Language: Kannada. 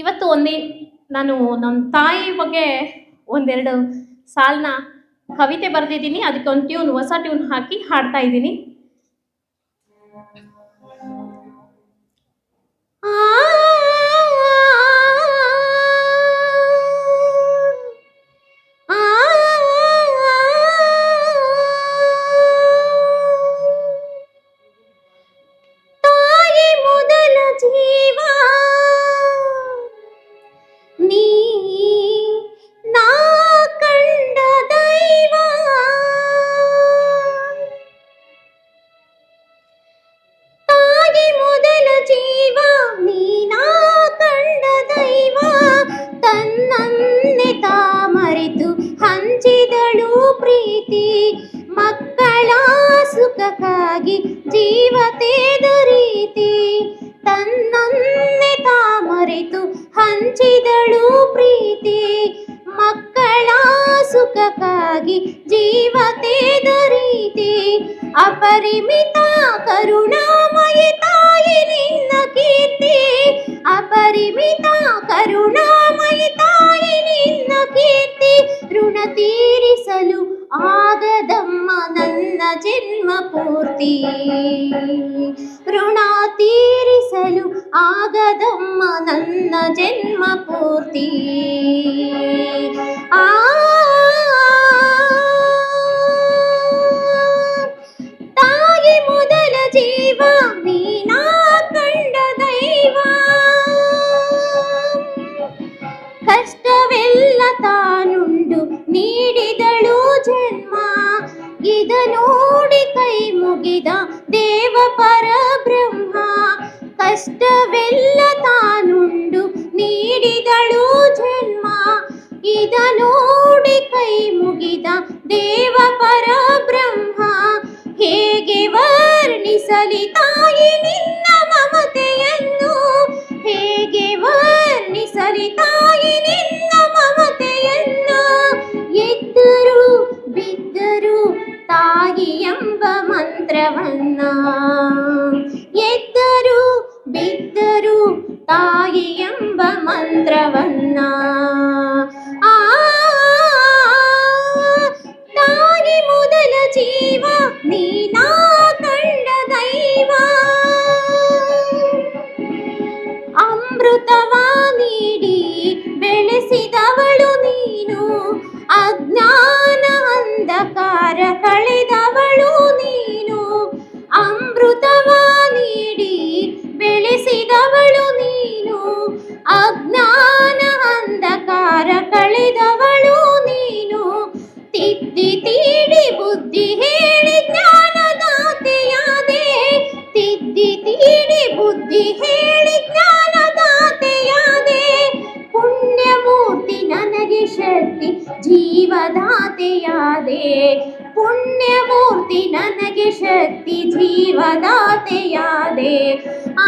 ಇವತ್ತು ಒಂದೇ ನಾನು ನಮ್ಮ ತಾಯಿ ಬಗ್ಗೆ ಒಂದೆರಡು ಸಾಲನ್ನ ಕವಿತೆ ಬರೆದಿದ್ದೀನಿ. ಅದಕ್ಕೆ ಒಂದು ಟ್ಯೂನ್ ಹೊಸ ಟ್ಯೂನ್ ಹಾಕಿ ಹಾಡ್ತಾ ಇದ್ದೀನಿ. ಪ್ರೀತಿ ಮಕ್ಕಳ ಸುಖಕ್ಕಾಗಿ ಜೀವ ತೇದ ರೀತಿ. ತನ್ನನ್ನೇ ತಾ ಮರೆತು ಹಂಚಿದಳು ಪ್ರೀತಿ. ಮಕ್ಕಳ ಸುಖಕ್ಕಾಗಿ ಜೀವ ತೇದ ರೀತಿ. ಅಪರಿಮಿತ ಕರುಣಾಮಯಿ ಋಣ ತೀರಿಸಲು ಆಗದಮ್ಮ ನನ್ನ ಜನ್ಮ ಪೂರ್ತಿ ಋಣ ತೀರಿಸಲು ಆಗದಮ್ಮ ನನ್ನ ಜನ್ಮ ಪೂರ್ತಿ ಇದ ನೋಡಿ ಕೈ ಮುಗಿದ ದೇವ ಪರಬ್ರಹ್ಮ, ಹೇಗೆ ವರ್ಣಿಸಲಿ ತಾಯಿ ನಿನ್ನ ಮಮತೆಯನ್ನು? ಹೇಗೆ ವರ್ಣಿಸಲಿ ತಾಯಿ ನಿನ್ನ ಮಮತೆಯನ್ನು? ಎದ್ದರು ಬಿದ್ದರು ತಾಯಿ ಎಂಬ ಮಂತ್ರವನ್ನ. ಎದ್ದರು ಬಿದ್ದರು ತಾಯಿ ಎಂಬ ಮಂತ್ರವನ್ನ. ಕಳೆದವಳು ನೀನು. ತಿದ್ದಿ ತೀಡಿ ಬುದ್ಧಿ ಹೇಳಿ ಜ್ಞಾನದಾತೆಯಾದೆ. ತಿದ್ದಿ ತೀಡಿ ಬುದ್ಧಿ ಹೇಳಿ ಜ್ಞಾನದಾತೆಯಾದೆ. ಪುಣ್ಯಮೂರ್ತಿ ನನಗೆ ಶಕ್ತಿ ಜೀವದಾತೆಯಾದೆ. ಪುಣ್ಯಮೂರ್ತಿ ನನಗೆ ಶಕ್ತಿ ಜೀವದಾತೆಯಾದೆ. ಆ